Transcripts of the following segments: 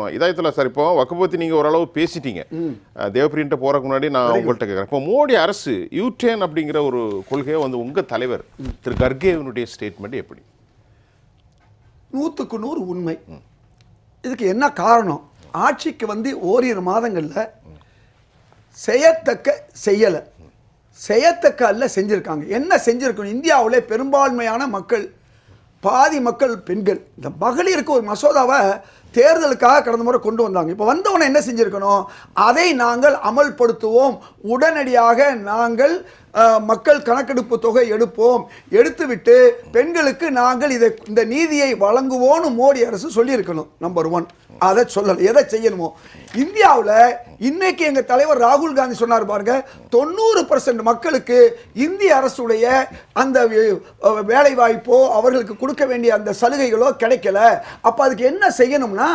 இதாயத்துல sir இப்போ வக்கு பத்தி நீங்க ஓரளவு பேசிட்டீங்க. தேவப்பிரியன்ட்ட போறதுக்கு முன்னாடி நான் உங்கள்கிட்ட கேட்குறேன் இப்போ மோடி அரசு யூடேன் அப்படிங்கிற ஒரு கொள்கையை வந்து உங்க தலைவர் திரு கர்கேவனுடைய ஸ்டேட்மெண்ட் எப்படி? நூற்றுக்கு நூறு உண்மை. இதுக்கு என்ன காரணம்? ஆட்சிக்கு வந்து ஓரிரு மாதங்களில் செய்யத்தக்க செய்யலை. செய்யத்தக்க அல்ல செஞ்சுருக்காங்க. என்ன செஞ்சுருக்கணும்? இந்தியாவிலே பெரும்பான்மையான மக்கள் பாதி மக்கள் பெண்கள். இந்த மகளிருக்கு ஒரு மசோதாவை தேர்தலுக்காக கடந்த முறை கொண்டு வந்தாங்க. இப்போ வந்தவனை என்ன செஞ்சுருக்கணும்? அதை நாங்கள் அமல்படுத்துவோம். உடனடியாக நாங்கள் மக்கள் கணக்கெடுப்பு தொகை எடுப்போம். எடுத்துவிட்டு பெண்களுக்கு நாங்கள் இதை இந்த நீதியை வழங்குவோம்னு மோடி அரசு சொல்லியிருக்கணும் நம்பர் ஒன் அதை சொல்லலை. எதை செய்யணுமோ? இந்தியாவில் இன்னைக்கு எங்க தலைவர் ராகுல் காந்தி சொன்னார் பாருங்க தொண்ணூறு பர்சன்ட் மக்களுக்கு இந்திய அரசுடைய அந்த வேலை வாய்ப்போ அவர்களுக்கு கொடுக்க வேண்டிய அந்த சலுகைகளோ கிடைக்கல. அப்ப அதுக்கு என்ன செய்யணும்னா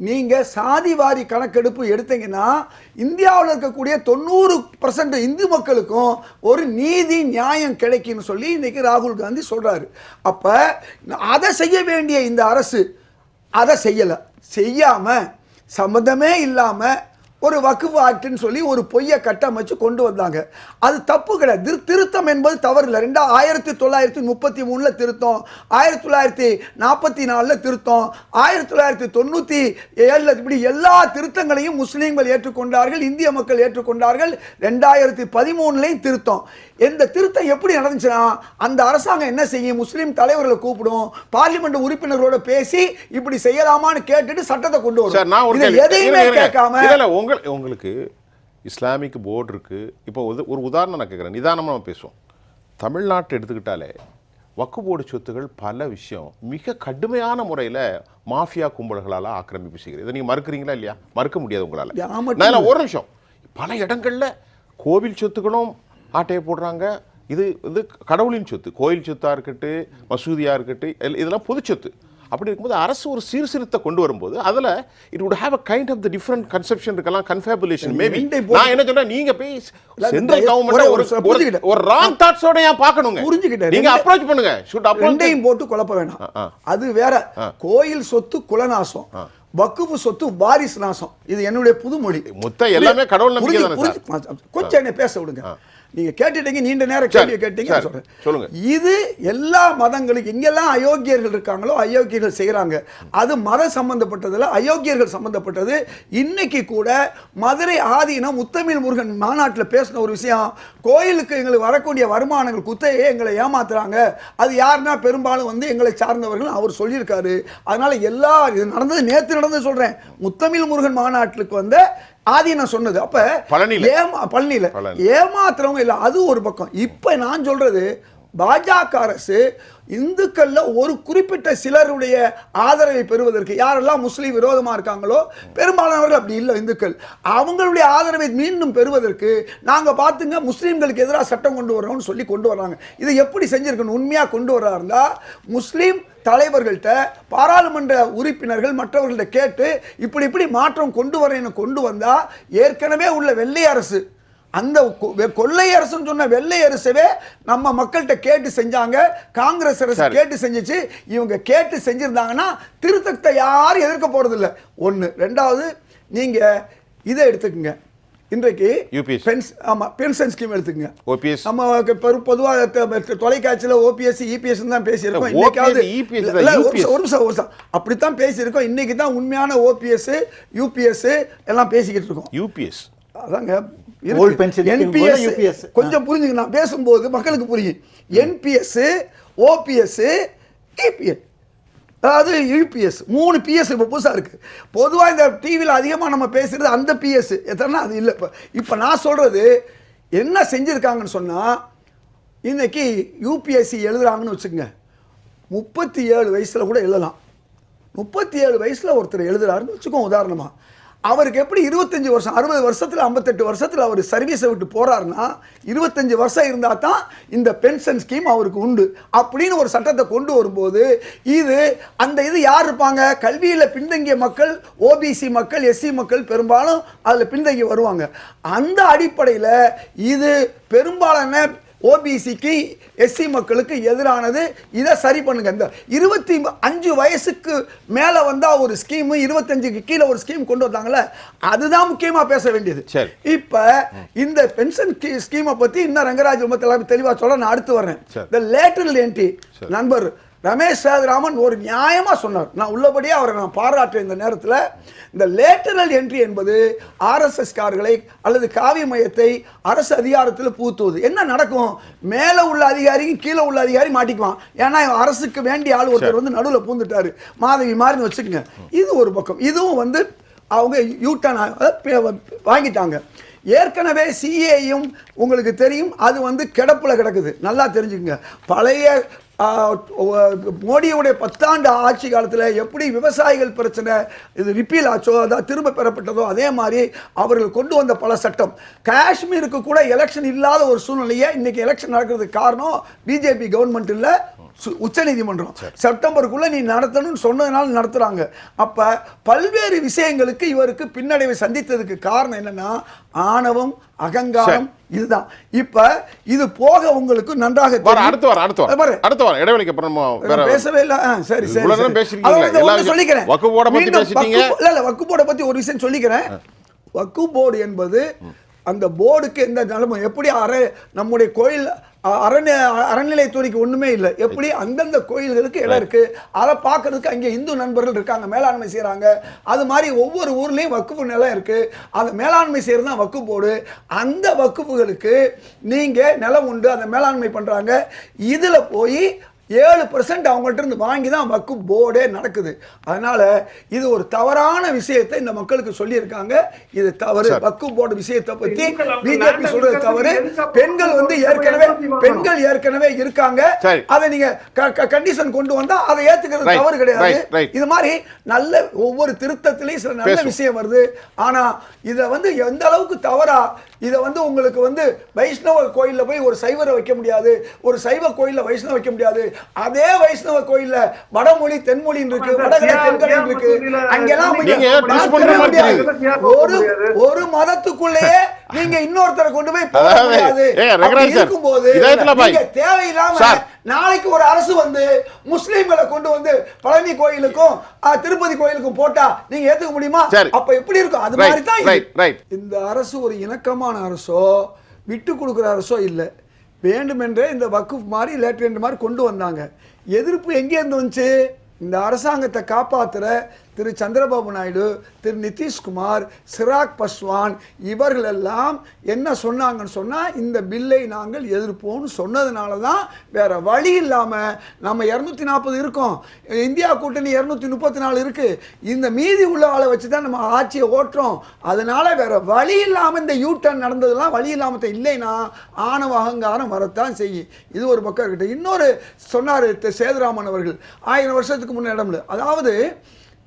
நீங்கள் சாதி வாரி கணக்கெடுப்பு எடுத்தீங்கன்னா இந்தியாவில் இருக்கக்கூடிய தொண்ணூறு பர்சன்ட் இந்து மக்களுக்கும் ஒரு நீதி நியாயம் கிடைக்கும்னு சொல்லி இன்றைக்கி ராகுல் காந்தி சொல்கிறாரு அப்போ அதை செய்ய வேண்டிய இந்த அரசு அதை செய்யலை. செய்யாமல் சம்மந்தமே இல்லாமல் ஒரு வக்குஃப் ஆக்ட்னு சொல்லி ஒரு பொய்யை கட்டமைச்சு கொண்டு வந்தாங்க. அது தப்பு கிடையாது. திரு- திருத்தம் என்பது தவறு இல்லை ரெண்டா ஆயிரத்தி தொள்ளாயிரத்தி முப்பத்தி மூணில் திருத்தம் ஆயிரத்தி தொள்ளாயிரத்தி நாற்பத்தி நாலில் திருத்தம் ஆயிரத்தி தொள்ளாயிரத்தி தொண்ணூற்றி ஏழில் இப்படி எல்லா திருத்தங்களையும் முஸ்லீம்கள் ஏற்றுக்கொண்டார்கள் இந்திய மக்கள் ஏற்றுக்கொண்டார்கள். ரெண்டாயிரத்தி பதிமூணுலையும் திருத்தம். இந்த திருத்தம் எப்படி நடந்துச்சுன்னா அந்த அரசாங்கம் என்ன செய்யும்? முஸ்லீம் தலைவர்களை கூப்பிடும். பார்லிமெண்ட் உறுப்பினர்களோட பேசி இப்படி செய்யலாமான்னு கேட்டுட்டு சட்டத்தை கொண்டு வரும் எதையுமே. கேட்காம இல்ல, இல்ல, உங்க உங்களுக்கு இஸ்லாமிக் போர்டு இருக்கு. இப்போ ஒரு- உதாரணம் நான் கேட்குறேன். நிதானமா நம்ம பேசுவோம். தமிழ்நாட்டை எடுத்துக்கிட்டாலே வக்கு போர்டு சொத்துகள் பல விஷயம் மிக கடுமையான முறையில் மாஃபியா கும்பல்களால் ஆக்கிரமிப்பு செய்கிறது. இதை நீங்கள் மறுக்கிறீங்களா இல்லையா? மறுக்க முடியாது உங்களால். நான் ஒரு நிமிஷம். பல இடங்கள்ல கோவில் சொத்துக்களும் ஆட்டையை போடுறாங்க. இது இது கடவுளின் சொத்து. கோயில் சொத்தா இருக்கட்டும் மசூதியா இருக்கட்டும் இதெல்லாம் பொது சொத்து. அப்படி இருக்கும்போது அரசு ஒரு சீர்திருத்தத்தை கொண்டு வரும்போது அதுல it would have a kind of the different conception இருக்கலாம் கன்ஃபேபுலேஷன் மேபி நான் என்ன சொல்றேன் நீங்க போய் சென்ட்ரல் கவர்மெண்ட் ஒரு ஒரு ராங் தாட்ஸோட ஏன் பார்க்கணுங்க? புரிஞ்சுக்கிட்டேன். நீங்க அப்ரோச் பண்ணுங்க. ஷுட் அப்ரோச் ரெண்டையும் போட்டு குழப்ப வேணாம். அது வேற. கோயில் சொத்து குலநாசம் வக்குஃபு சொத்து வாரிசு நாசம். இது என்னுடைய புதுமொழி. மொத்தம் எல்லாமே கடவுள் நம்பிக்கை கொஞ்சம் என்ன பேச விடுங்க. நீங்க கேட்டுட்டீங்க நீண்ட நேரம் கேள்வி கேட்டீங்க. சொல்லுங்க. இது எல்லா மதங்களுக்கும் எங்கெல்லாம் அயோக்கியர்கள் இருக்காங்களோ அயோக்கியர்கள் செய்றாங்க. அது மத சம்பந்தப்பட்டதுல அயோக்கியர்கள் சம்பந்தப்பட்டது. இன்னைக்கு கூட மதுரை ஆதீனம் முத்தமிழ் முருகன் மாநாட்டில் பேசின ஒரு விஷயம் கோயிலுக்கு எங்களுக்கு வரக்கூடிய வருமானங்கள் குத்தையே எங்களை ஏமாத்துறாங்க. அது யாருன்னா பெரும்பாலும் வந்து எங்களை சார்ந்தவர்கள் அவர் சொல்லியிருக்காரு. அதனால எல்லா இது நடந்தது நேத்து நடந்தது சொல்றேன். முத்தமிழ் முருகன் மாநாட்டுக்கு வந்த ஆதீனம் சொன்னது அப்ப பழனியில. ஏமா பழனியில பழனி. ஏமாத்துறவங்க இல்லை அது ஒரு பக்கம் இப்போ நான் சொல்றது பாஜக அரசு இந்துக்களில் ஒரு குறிப்பிட்ட சிலருடைய ஆதரவை பெறுவதற்கு யாரெல்லாம் முஸ்லீம் விரோதமாக இருக்காங்களோ பெரும்பாலானவர்கள் அப்படி இல்லை இந்துக்கள். அவங்களுடைய ஆதரவை மீண்டும் பெறுவதற்கு நாங்கள் பார்த்துங்க முஸ்லீம்களுக்கு எதிராக சட்டம் கொண்டு வரோம்னு சொல்லி கொண்டு வர்றாங்க. இதை எப்படி செஞ்சுருக்கணும்? உண்மையாக கொண்டு வர்றா முஸ்லீம் தலைவர்கள்ட்ட பாராளுமன்ற உறுப்பினர்கள் மற்றவர்கள்ட்ட கேட்டு இப்படி இப்படி மாற்றம் கொண்டு வரேன்னு கொண்டு வந்தால் ஏற்கனவே உள்ள வெள்ளை அரசு அந்த கொள்ளை அரசுன்னு சொன்ன வெள்ளை அரசவே நம்ம மக்கள்கிட்ட கேட்டு செஞ்சாங்க. காங்கிரஸ் அரசு. கேட்டு செஞ்சுச்சு. இவங்க கேட்டு செஞ்சிருந்தாங்கன்னா திருத்தத்தை யாரும் எதிர்க்க போறது இல்ல ஒண்ணு. ரெண்டாவது நீங்க இதை எடுத்துக்கங்க. இன்றைக்கு UPS. பென்ஸ் ஆமா பென்ஷன் ஸ்கீம் எடுத்துக்கங்க. ஓபிஎஸ் நம்ம பெரு- பொதுவா த- தொலைக்காட்சியில ஓபிஎஸ் இபிஎஸ் தான் பேசியிருக்கோம். இன்னைக்காவது இல்ல, ஒரு. நிமிஷம், ஒரு அப்படித்தான் பேசியிருக்கோம். இன்னைக்கு தான் உண்மையான ஓபிஎஸ் யூபிஎஸ் எல்லாம் பேசிக்கிட்டு இருக்கோம். யூபிஎஸ் அதாங்க. NPS UPS. கொஞ்சம் புரிஞ்சுங்க. நான் பேசும்போது மக்களுக்கு புரியும். என்பிஎஸ் ஓபிஎஸ் இபிஎஸ் அதாவது யூபிஎஸ் மூணு பிஎஸ் இப்போ புதுசாக இருக்குது பொதுவாக இந்த டிவியில் அதிகமாக நம்ம பேசுகிறது அந்த பிஎஸ் எத்தனை அது இல்லை. இப்போ இப்போ நான் சொல்கிறது என்ன செஞ்சுருக்காங்கன்னு சொன்னால் இன்னைக்கு யூபிஎஸ்சி எழுதுறாங்கன்னு வச்சுக்கோங்க. முப்பத்தி ஏழு வயசில் கூட எழுதலாம். முப்பத்தி ஏழு வயசில் ஒருத்தர் எழுதுறாருன்னு வச்சுக்கோங்க உதாரணமாக அவருக்கு எப்படி இருபத்தஞ்சி வருஷம் அறுபது வருஷத்தில் ஐம்பத்தெட்டு வருஷத்தில் அவர் சர்வீஸை விட்டு போகிறாருன்னா இருபத்தஞ்சி வருஷம் இருந்தால் தான் இந்த பென்ஷன் ஸ்கீம் அவருக்கு உண்டு. அப்படின்னு ஒரு சட்டத்தை கொண்டு வரும்போது இது அந்த இது யார் இருப்பாங்க? கல்வியில் பின்தங்கிய மக்கள் ஓபிசி மக்கள் எஸ்சி மக்கள் பெரும்பாலும் அதில் பின்தங்கி வருவாங்க. அந்த அடிப்படையில் இது பெரும்பாலான ஓபிசிக்கு எஸ்சி மக்களுக்கு எதிரானது. இதை சரி பண்ணுங்க. இந்த இருபத்தி அஞ்சு வயசுக்கு மேலே வந்தால் ஒரு ஸ்கீமு இருபத்தஞ்சுக்கு கீழே ஒரு ஸ்கீம் கொண்டு வந்தாங்கல்ல அதுதான் முக்கியமாக பேச வேண்டியது. சரி. இப்ப இந்த பென்ஷன் ஸ்கீமை பத்தி இன்னும் ரங்கராஜ் ரொம்ப தெளிவா- தெளிவா சொல்ல நான் அடுத்து வர்றேன். சரி. இந்த லேட்டரல் என்ட்ரி நண்பர் ரமேஷ் சேதுராமன் ஒரு நியாயமாக சொன்னார். நான் உள்ளபடியே அவரை நான் பாராட்டுறேன். இந்த நேரத்தில் இந்த லேட்டரல் என்ட்ரி என்பது ஆர்எஸ்எஸ் கார்களை அல்லது காவி மையத்தை அரசு அதிகாரத்தில் பூத்துவது என்ன நடக்கும்? மேலே உள்ள அதிகாரியும் கீழே உள்ள அதிகாரி மாட்டிக்குவான். ஏன்னா அரசுக்கு வேண்டிய ஆள் ஒருத்தர் வந்து நடுவில் பூந்துட்டாரு மாதவி மாதிரின்னு வச்சுக்கோங்க. இது ஒரு பக்கம். இதுவும் வந்து அவங்க யூட்டன் வாங்கிட்டாங்க. ஏற்கனவே சிஏயும் உங்களுக்கு தெரியும். அது வந்து கிடப்பில் கிடக்குது. நல்லா தெரிஞ்சுக்கங்க. பழைய மோடியுடைய பத்தாண்டு ஆட்சி காலத்தில் எப்படி விவசாயிகள் பிரச்சனை இது ரிப்பீல் ஆச்சோ அதாவது திரும்ப பெறப்பட்டதோ அதே மாதிரி அவர்கள் கொண்டு வந்த பல சட்டம். காஷ்மீருக்கு கூட எலெக்ஷன் இல்லாத ஒரு சூழ்நிலையை இன்னைக்கு எலெக்ஷன் நடக்கிறதுக்கு காரணம் பிஜேபி கவர்மெண்ட் இல்லை உச்ச நீதிமன்றம் செப்டம்பருக்குள்ள நீ நடத்தணும்னு சொன்னதுனால நடத்துறாங்க. அப்ப பல்வேறு விஷயங்களுக்கு இவருக்கு பின்னடைவை சந்தித்ததுக்கு காரணம் என்னன்னா ஆணவம் அகங்காரம் இதுதான். இப்ப இது போக உங்களுக்கு நன்றாக. அடுத்து வர அடுத்து வர. அடுத்து வர இடைவெளிக்கு அப்புறம் பேசவே இல்ல. சரி சரி விஷயம். சொல்லிக்கிறேன். வக்ஃப் போர்டை பத்தி பேசிட்டீங்க. இல்ல இல்ல வக்கு போர்டை பத்தி ஒரு விஷயம் சொல்லிக்கிறேன். வக்கு போர்டு என்பது அந்த போர்டுக்கு எந்த நிலைமை எப்படி அற நம்முடைய கோயில் அ- அறநி அறநிலையத்துறைக்கு ஒண்ணுமே இல்லை. எப்படி அந்தந்த கோயில்களுக்கு இடம் இருக்கு அதை பார்க்கறதுக்கு அங்கே இந்து நண்பர்கள் இருக்காங்க மேலாண்மை செய்றாங்க. அது மாதிரி ஒவ்வொரு ஊர்லயும் வக்குப்பு நிலம் இருக்கு. அந்த மேலாண்மை செய்யறது தான் வக்கு போர்டு. அந்த வக்குப்புகளுக்கு நீங்க நிலம் உண்டு அந்த மேலாண்மை பண்றாங்க. இதுல போய் ஏழு பர்சன்ட் அவங்கள்ட்ட இருந்து வாங்கி தான் வக்கு போர்டே நடக்குது. அதனால இது ஒரு தவறான விஷயத்தை இந்த மக்களுக்கு சொல்லியிருக்காங்க. இது தவறு. வக்கு போர்டு விஷயத்தை பத்தி பிஜேபி சொல்றது தவறு. பெண்கள் வந்து ஏற்கனவே பெண்கள் ஏற்கனவே இருக்காங்க. அதை நீங்க கண்டிஷன் கொண்டு வந்தா அதை ஏத்துக்கிறது தவறு கிடையாது. இது மாதிரி நல்ல ஒவ்வொரு திருத்தத்திலையும் சில நல்ல. விஷயம் வருது. ஆனா இத வந்து எந்த அளவுக்கு தவறா இத வந்து உங்களுக்கு வந்து வைஷ்ணவ கோயில்ல போய் ஒரு சைவரை வைக்க முடியாது. ஒரு சைவ கோயில்ல வைஷ்ணவ வைக்க முடியாது. அதே வைஷ்ணவ கோயில்ல வடமொழி தென்மொழின்னு இருக்கு வடகலை தென்கலைன்னு இருக்கு. அங்கெல்லாம். ஒரு ஒரு மதத்துக்குள்ளேயே நீங்க இன்னொருத்தரை கொண்டு போய் போட அதாவது, முடியாது. இருக்கும்போது தேவையில்லாம. நாளைக்கு ஒரு அரசு வந்து முஸ்லீம்களை கொண்டு வந்து பழனி கோயிலுக்கும் திருப்பதி கோயிலுக்கும் போட்டா நீங்க ஏத்துக்க முடியுமா. அப்ப எப்படி இருக்கும்? அது மாதிரி தான். இந்த அரசு ஒரு இணக்கமான அரசோ விட்டு கொடுக்குற அரசோ இல்லை. வேண்டுமென்றே இந்த வக்குஃப் மாதிரி லேட்டர் மாதிரி கொண்டு வந்தாங்க. எதிர்ப்பு எங்கே இருந்து வந்துச்சு? இந்த அரசாங்கத்தை காப்பாத்துற திரு சந்திரபாபு நாயுடு திரு நிதிஷ்குமார் சிராக் பஸ்வான் இவர்கள் எல்லாம் என்ன சொன்னாங்கன்னு சொன்னால் இந்த பில்லை நாங்கள் எதிர்ப்போம்னு சொன்னதுனால தான் வேறு வழி இல்லாமல் நம்ம இரநூத்தி நாற்பது இருக்கோம். இந்தியா கூட்டணி இரநூத்தி முப்பத்தி நாலு இருக்குது இந்த மீதி உள்ள ஆளை வச்சு தான் நம்ம ஆட்சியை ஓட்டுறோம். அதனால் வேறு வழி இல்லாமல் இந்த யூ டர்ன் நடந்ததெல்லாம் வழி இல்லாமல் இல்லைன்னா ஆணவ அகங்காரம் வரத்தான் செய்யும். இது ஒரு பக்கம் இருக்கட்டும். இன்னொரு சொன்னார் சேதுராமன் அவர்கள். ஆயிரம் வருஷத்துக்கு முன்னே இடம்ல. அதாவது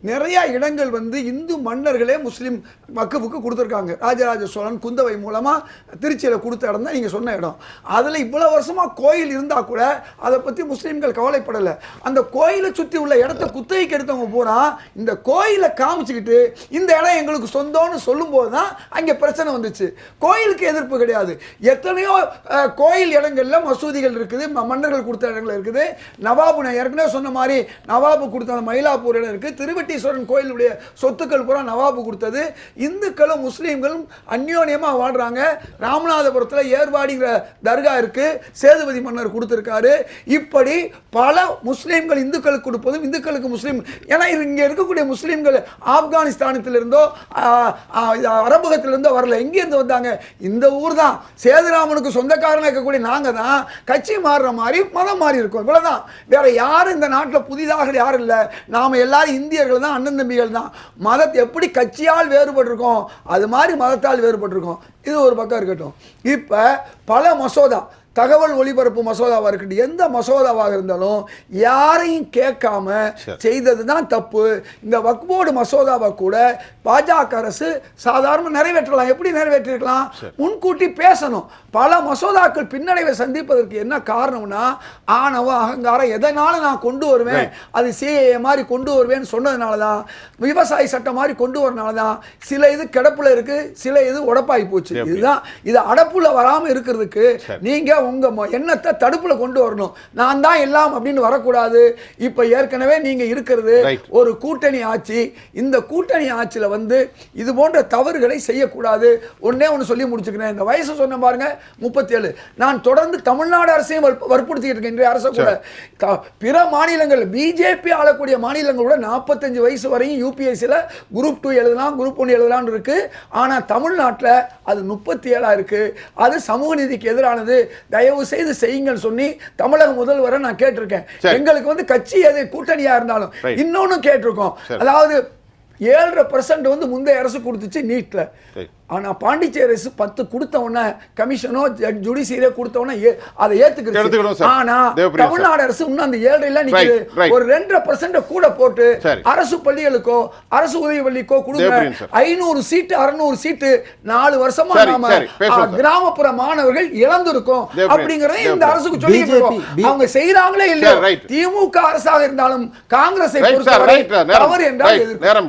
நிறைய இடங்கள் வந்து இந்து மன்னர்களே முஸ்லீம் மக்குவுக்கு கொடுத்துருக்காங்க. ராஜராஜ சோழன் குந்தவை மூலமாக திருச்சியில் கொடுத்த இடம் தான் நீங்கள் சொன்ன இடம். அதில் இவ்வளோ வருஷமாக கோயில் இருந்தால் கூட அதை பற்றி முஸ்லீம்கள் கவலைப்படலை. அந்த கோயிலை சுற்றி உள்ள இடத்த குத்தகைக்கு எடுத்தவங்க பூரா இந்த கோயிலை காமிச்சுக்கிட்டு இந்த இடம் எங்களுக்கு சொந்தம்னு சொல்லும்போது தான் அங்கே பிரச்சனை வந்துச்சு. கோயிலுக்கு எதிர்ப்பு கிடையாது. எத்தனையோ கோயில் இடங்களில் மசூதிகள் இருக்குது ம- மன்னர்கள் கொடுத்த இடங்கள் இருக்குது. நவாபு நான் ஏற்கனவே சொன்ன மாதிரி நவாபு கொடுத்த மயிலாப்பூர் இடம் இருக்குது திருவட்டீஸ்வரன் கோயிலுடைய சொத்துக்கள் பூரா நவாபு கொடுத்தது. இந்துக்களும் முஸ்லீம்களும் அந்யோன்யமாக வாழ்கிறாங்க ராமநாதபுரத்தில் ஏர்வாடிங்கிற தர்கா இருக்குது சேதுபதி மன்னர் கொடுத்துருக்காரு. இப்படி பல முஸ்லீம்கள் இந்துக்களுக்கு கொடுப்பதும் இந்துக்களுக்கு முஸ்லீம். ஏன்னா இங்கே இருக்கக்கூடிய முஸ்லீம்கள் ஆப்கானிஸ்தானத்திலிருந்தோ ஆஹ், அரபகத்திலிருந்தோ வரல. எங்கேருந்து வந்தாங்க? இந்த ஊர் தான் சேதுராமனுக்கு சொந்தக்காரங்க இருக்கக்கூடிய நாங்கள் தான் கட்சி மாறுற மாதிரி மதம் மாறி இருக்கோம். இவ்வளோதான் வேற யாரும் இந்த நாட்டில் புதிதாக யாரும் இல்லை. நாம எல்லாரும் இந்தியர்கள் தான் அண்ணன் தம்பிகள் தான். மதத்தை எப்படி கட்சியால் வேறுபட்டிருக்கோம் அது மாதிரி மதத்தால் வேறுபட்டிருக்கோம். இது ஒரு பக்கம் இருக்கட்டும். இப்போ பல மசோதா தகவல் ஒளிபரப்பு மசோதாவாக இருக்கட்டும் எந்த மசோதாவாக இருந்தாலும் யாரையும் கேட்காம செய்தது தான் தப்பு. இந்த வக்போர்டு மசோதாவை கூட பாஜக அரசு சாதாரண நிறைவேற்றலாம். எப்படி நிறைவேற்றிருக்கலாம்? முன்கூட்டி பேசணும். பல மசோதாக்கள் பின்னடைவை சந்திப்பதற்கு என்ன காரணம்னா ஆணவம் அகங்காரம் எதனால நான் கொண்டு வருவேன்? அது சிஏஏ மாதிரி கொண்டு வருவேன்னு சொன்னதுனால தான் விவசாய சட்டம் மாதிரி கொண்டு வரனால தான் சில இது கிடப்புல இருக்கு சில இது உடப்பாகி போச்சு. இதுதான். இது அடப்புல வராம இருக்கிறதுக்கு நீங்க உங்க ம- எண்ணத்தை தடுப்புல கொண்டு வரணும். நான் தான் எல்லாம் அப்படின்னு வரக்கூடாது. இப்ப ஏற்கனவே நீங்க இருக்கிறது. ஒரு கூட்டணி ஆட்சி. இந்த கூட்டணி ஆட்சியில வந்து இது போன்ற தவறுகளை செய்யக்கூடாது. ஒண்ணே ஒன்று சொல்லி முடிச்சுக்கிறேன். இந்த வயசு சொன்ன பாருங்க முப்பத்தி ஏழு நான் தொடர்ந்து தமிழ்நாடு அரசையும் வற்பு- வற்புறுத்திட்டு இருக்கேன் இன்றைய அரசை கூட. பிற மாநிலங்கள் பிஜேபி ஆளக்கூடிய மாநிலங்களோட நாற்பத்தஞ்சு வயசு வரையும் யூபிஎஸ்சியில் குரூப் டூ எழுதலாம் குரூப் ஒன் எழுதலாம்னு இருக்கு. ஆனா தமிழ்நாட்டில் அது முப்பத்தி ஏழா இருக்கு. அது சமூக நீதிக்கு எதிரானது. தயவு செய்து செய்யுங்கள் சொல்லி தமிழக முதல்வரை நான் கேட்டிருக்கேன். எங்களுக்கு வந்து கட்சி எது கூட்டணியா இருந்தாலும். இன்னொன்னு கேட்டிருக்கோம் அதாவது ஏழரை பர்சன்ட் வந்து முந்தைய அரசு கொடுத்துச்சு நீட்ல Right. ஆனா பாண்டிச்சேரி அரசு பத்து கொடுத்த உடனே கமிஷனோ ஜுடிஷியரோ கொடுத்த உடனே ஏ- அதை எடுத்துக்கணும் ஏத்துக்கிடுச்சு சார். ஆனா தேவப்பிரியா சார். தமிழ்நாடு அரசு இன்னும் அந்த ஏழரைல right. ஒரு ரெண்டரை பர்சன்ட் கூட போட்டு. அரசு பள்ளிகளுக்கோ அரசு உதவி பள்ளிக்கோ கொடுங்க. ஐநூறு சீட்டு அறுநூறு சீட்டு நாலு வருஷமா நாம. கிராமப்புற மாணவர்கள் இழந்திருக்கோம் அப்படிங்கறத இந்த. அரசுக்கு சொல்லி அவங்க செய்யறாங்களே இல்லையோ. திமுக அரசாக இருந்தாலும் காங்கிரஸை பொறுத்தவரை தவறு என்றால். நேரம்